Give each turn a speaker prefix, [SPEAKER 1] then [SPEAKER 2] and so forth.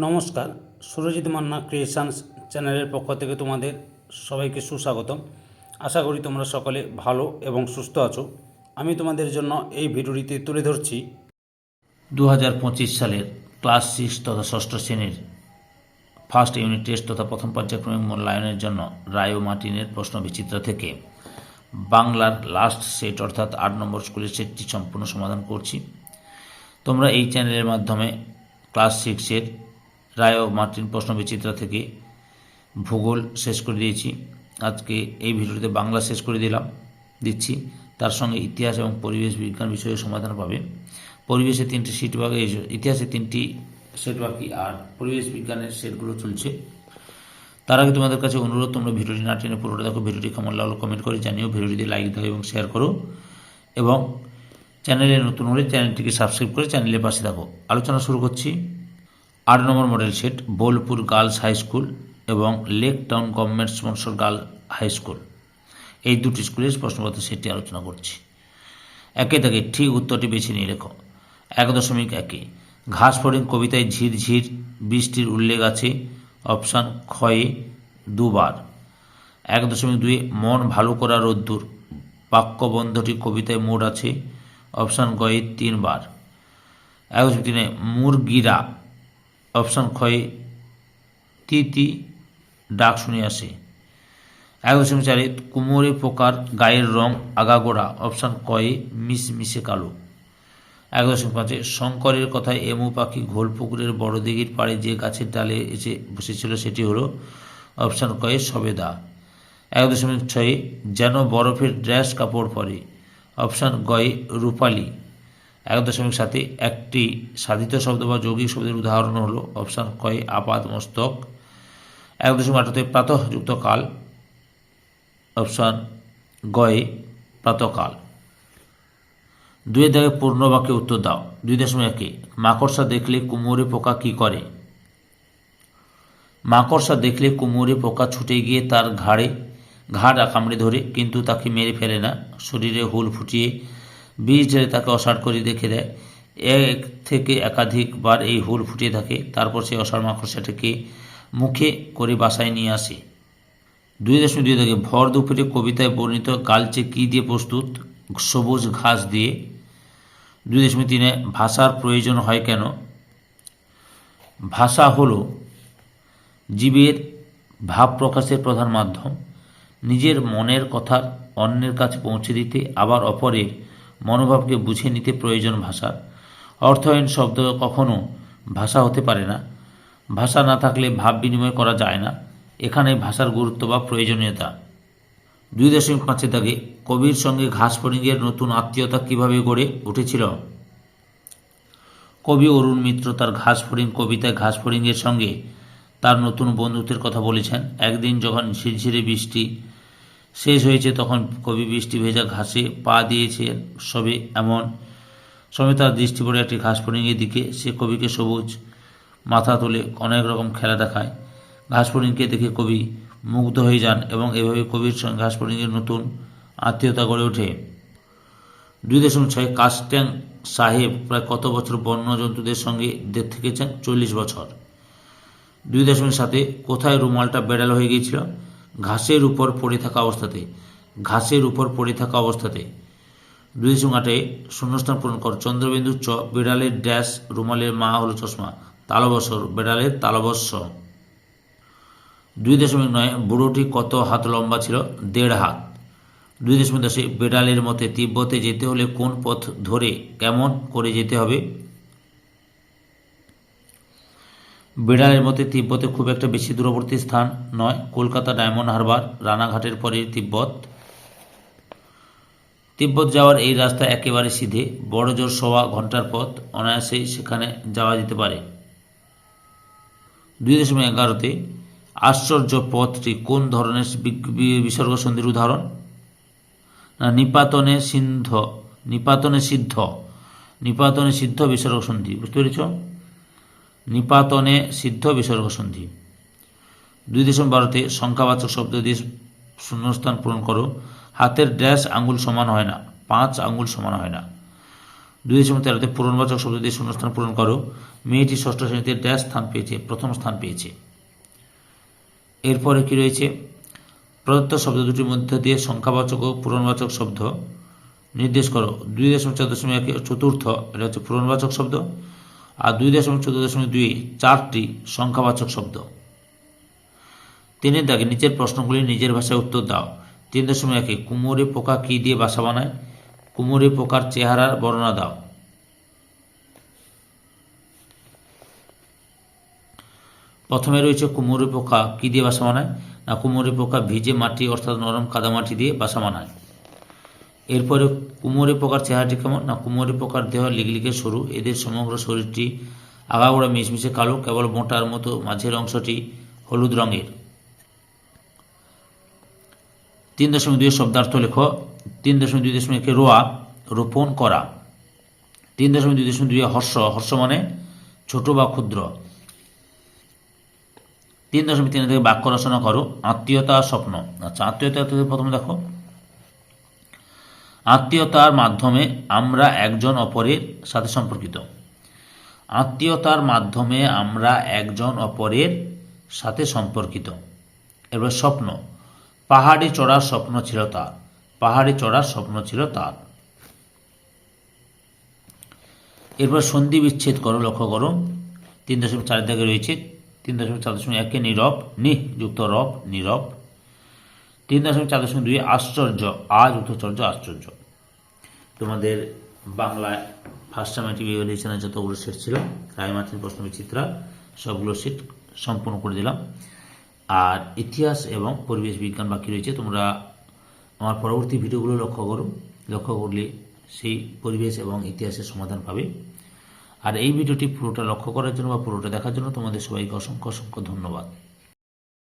[SPEAKER 1] নমস্কার, সুরজিৎ মান্না ক্রিয়েশনস চ্যানেলের পক্ষ থেকে তোমাদের সবাইকে সুস্বাগতম। আশা করি তোমরা সকলে ভালো এবং সুস্থ আছো। আমি তোমাদের জন্য এই ভিডিওটিতে তুলে ধরছি
[SPEAKER 2] দু হাজার পঁচিশ সালের ক্লাস সিক্স তথা ষষ্ঠ শ্রেণির ফার্স্ট ইউনিট টেস্ট তথা প্রথম পর্যায়ক্রমিক মূল্যায়নের জন্য রায় ও মার্টিনের প্রশ্ন বিচিত্র থেকে বাংলার লাস্ট সেট অর্থাৎ আট নম্বর স্কুলের সেটটি সম্পূর্ণ সমাধান করছি। তোমরা এই চ্যানেলের মাধ্যমে ক্লাস সিক্সের রায় ও মার্টিন প্রশ্ন বিচিত্র থেকে ভূগোল শেষ করে দিয়েছি। আজকে এই ভিডিওতে বাংলা শেষ করে দিলাম, দিচ্ছি। তার সঙ্গে ইতিহাস এবং পরিবেশ বিজ্ঞান বিষয়ে সমাধান পাবে। পরিবেশে তিনটি সিট বাকি ইতিহাসে তিনটি সেট বাকি আর পরিবেশ বিজ্ঞানের সেটগুলো চলছে। তার আগে তোমাদের কাছে অনুরোধ, তোমরা ভিডিওটি না টেনে পুরোটা দেখো, ভিডিওটি কেমন লাগল কমেন্ট করে জানিও, ভিডিওটিতে লাইক দাও এবং শেয়ার করো। এবং চ্যানেলে নতুন হলে চ্যানেলটিকে সাবস্ক্রাইব করে চ্যানেলের পাশে থাকো। আলোচনা শুরু করছি। আট নম্বর model set, Bolpur girls high school এবং lake town government sponsor girl high school. এই দুটি স্কুলের প্রশ্নপত্র সেটটি আলোচনা করছি। একে থেকে ঠিক উত্তরটি বেছে নিয়ে লেখো। এক দশমিক একে। ঘাস ফড়িং কবিতায় ঝিরঝির বৃষ্টির উল্লেখ আছে, অপশান ক্ষয়ে দুবার। এক দশমিক দুই, মন ভালো করা রোদ্দুর। বাক্যবন্ধটি কবিতায় মোট আছে, অপশান গয়ে তিনবার। এক দশমিক তিনে, মুরগিরা অপশান ক্ষয়ে তি ডাক শুনে আসে। এক দশমিক চারে কুমোরে পোকার গায়ের রং আগাগোড়া, অপশান কয়ে মিস মিশে কালো। এক দশমিক পাঁচে শঙ্করের কথায় এমু পাখি ঘোলপুকুরের বড় দিঘির পাড়ে যে গাছের ডালে এসে বসেছিল সেটি হলো অপশান কয়ে সবেদা। এক দশমিক ছয়ে, যেন বরফের ড্রেস কাপড় পরে। অপশান গয়ে রূপালী। এক দশমিক সাথে একটি সাধিত শব্দ বা যৌগিক শব্দের উদাহরণ হলো অপশান কয় আপাত মস্তক এক দশমিক আটাতে প্রাতঃযুক্ত কাল। অপশান গয়ে প্রাতকাল। দুয়ের দাগে পূর্ণ বাক্যে উত্তর দাও। দুই দশমিক একে। মাকড়সা দেখলে কুমোরে পোকা কি করে? মাকড়সা দেখলে কুমোরে পোকা ছুটে গিয়ে তার ঘাড়ে ঘাড় কামড়ে ধরে, কিন্তু তাকে মেরে ফেলে না। শরীরে হুল ফুটিয়ে বীজ তাকে অসাড় করে দেখে দেয়, এক থেকে একাধিকবার এই হুল ফুটিয়ে থাকে, তারপর সেই অসাড় মাকড়সাটাকে মুখে করে বাসায় নিয়ে আসে। দুই দশমিক দুই থেকে ভর দুপুরে কবিতায় বর্ণিত কালচে কী দিয়ে প্রস্তুত, সবুজ ঘাস দিয়ে। দুই দশমিক তিনে, ভাষার প্রয়োজন হয় কেন? ভাষা হল জীবের ভাব প্রকাশের প্রধান মাধ্যম। নিজের মনের কথা অন্যের কাছে পৌঁছে দিতে, আবার অপরের মনোভাবকে বুঝে নিতে প্রয়োজন ভাষার অর্থহীন শব্দ কখনো ভাষা হতে পারে না। ভাষা না থাকলে ভাব বিনিময় করা যায় না। এখানে ভাষার গুরুত্ব বা প্রয়োজনীয়তা। দুই দশমিক পাঁচের দাগে কবির সঙ্গে ঘাস ফড়িংয়ের নতুন আত্মীয়তা কীভাবে গড়ে উঠেছিল? কবি অরুণ মিত্র তার ঘাস ফড়িং কবিতায় ঘাস ফড়িংয়ের সঙ্গে তার নতুন বন্ধুত্বের কথা বলেছেন। একদিন যখন ঝিরঝিরে বৃষ্টি শেষ হয়েছে তখন কবি বৃষ্টি ভেজা ঘাসে পা দিয়েছে সবে এমন। সময় তার দৃষ্টি পড়ে একটি ঘাস ফড়িংয়ের দিকে সে কবিকে সবুজ মাথা তুলে অনেক রকম খেলা দেখায়। ঘাস ঘাসফড়িংকে দেখে কবি মুগ্ধ হয়ে যান এবং এভাবে কবির সঙ্গে ঘাসফড়িংয়ের নতুন আত্মীয়তা গড়ে ওঠে। দুই দশমিক ছয় কাস্ট্যাং সাহেব প্রায় কত বছর বন্য জন্তুদের সঙ্গে দের থেকেছেন? চল্লিশ বছর। দুই দশমিক সাথে কোথায় রুমালটা বেড়াল হয়ে গিয়েছিল? ঘাসের উপর পড়ে থাকা অবস্থাতে, ঘাসের উপর পড়ে থাকা অবস্থাতে। দুই আটে শূন্যস্থান পূরণ কর। চন্দ্রবিন্দু চ বিড়ালের ড্যাশ, রুমালের মা হলো চশমা, তালবসর বিড়ালের তালবস্য দুই দশমিক নয়, বুড়োটি কত হাত লম্বা ছিল? দেড় হাত। দুই দশমিক দশে বেড়ালের মতে তিব্বতে যেতে হলে কোন পথ ধরে কেমন করে যেতে হবে? বেড়ালের মতে তিব্বতে খুব একটা বেশি দূরবর্তী স্থান নয়। কলকাতা, ডায়মন্ড হারবার, রানাঘাটের পরে তিব্বত। তিব্বত যাওয়ার এই রাস্তা একেবারে সিধে, বড় জোর সওয়া ঘণ্টার পথ অনায়াসেই সেখানে যাওয়া যেতে পারে। দুই দশমিক এগারোতে, আশ্চর্য পথটি কোন ধরনের বিসর্গ সন্ধির উদাহরণ? না, নিপাতনে সিন্ধ, নিপাতনে সিদ্ধ নিপাতনে সিদ্ধ বিসর্গ সন্ধি বুঝতে পেরেছ? নিপাতনে সিদ্ধ বিসর্গ সন্ধি। দুই দশম বারোতে সংখ্যাবাচক শব্দ দিয়ে শূন্যস্থান পূরণ করো। হাতের ড্যাশ আঙ্গুল সমান হয় না, পাঁচ আঙ্গুল সমান হয় না। দুই দশমিক তেরোতে পূরণবাচক শব্দ দিয়ে শূন্যস্থান পূরণ করো। মেয়েটি ষষ্ঠ শ্রেণীতে ড্যাশ স্থান পেয়েছে, প্রথম স্থান পেয়েছে। এরপরে কি রয়েছে? প্রদত্ত শব্দ দুটির মধ্যে দিয়ে সংখ্যাবাচক ও পূরণবাচক শব্দ নির্দেশ করো। দুই দশমিক চার দশমিক এক চতুর্থ, এটা হচ্ছে পূরণবাচক শব্দ। আর দুই দশমিক চোদ্দ দশমিক দুই চারটি সংখ্যাবাচক শব্দ। তিনের দাগে নিচের প্রশ্নগুলি নিজের ভাষায় উত্তর দাও। তিন দশমিক একে, কুমোরে পোকা কী দিয়ে বাসা বানায়? কুমোরে পোকার চেহারার বর্ণনা দাও। প্রথমে রয়েছে, কুমোরে পোকা কী দিয়ে বাসা বানায়? না, কুমোরে পোকা ভিজে মাটি, অর্থাৎ নরম কাদামাটি দিয়ে বাসা বানায়। এরপরে কুমোরে পোকার চেহারাটি কেমন? না কুমোরে পোকার দেহ লিগলিগে সরু। এদের সমগ্র শরীরটি আগাগোড়া মিশমিশে কালো, কেবল মোটার মতো মাঝের অংশটি হলুদ রঙের। তিন দশমিক দুই শব্দার্থ লেখ। তিন দশমিক দুই দশমিক রোয়া, রোপণ করা। তিন দশমিক দুই দশমিক দুই হর্ষ। হর্ষ মানে ছোট বা ক্ষুদ্র। তিন দশমিক তিন থেকে বাক্য রচনা করো। আত্মীয়তা স্বপ্ন। আচ্ছা আত্মীয়তা প্রথমে দেখো। আত্মীয়তার মাধ্যমে আমরা একজন অপরের সাথে সম্পর্কিত। আত্মীয়তার মাধ্যমে আমরা একজন অপরের সাথে সম্পর্কিত। এবার স্বপ্ন। পাহাড়ে চড়ার স্বপ্ন ছিল তার। পাহাড়ে চড়ার স্বপ্ন ছিল তার। এরপর সন্ধি বিচ্ছেদ করো, লক্ষ্য করো। তিন দশমিক চার দাগে রয়েছে। তিন দশমিক চার দশমিক একে নীরব নি যুক্ত রব, নীরব। তিন দশমিক চার দশমিক দুই আশ্চর্য, আজ যুক্ত চর্য আশ্চর্য। তোমাদের বাংলায় ফার্স্ট টাইম এডিশনের যতগুলো সেট ছিল রায়মার্টিন প্রশ্ন বিচিত্রা, সবগুলো সেট সম্পূর্ণ করে দিলাম। আর ইতিহাস এবং পরিবেশ বিজ্ঞান বাকি রয়েছে, তোমরা আমার পরবর্তী ভিডিওগুলো লক্ষ্য করো। লক্ষ্য করলে সেই পরিবেশ এবং ইতিহাসের সমাধান পাবে। আর এই ভিডিওটি পুরোটা লক্ষ্য করার জন্য বা পুরোটা দেখার জন্য তোমাদের সবাইকে অসংখ্য অসংখ্য ধন্যবাদ।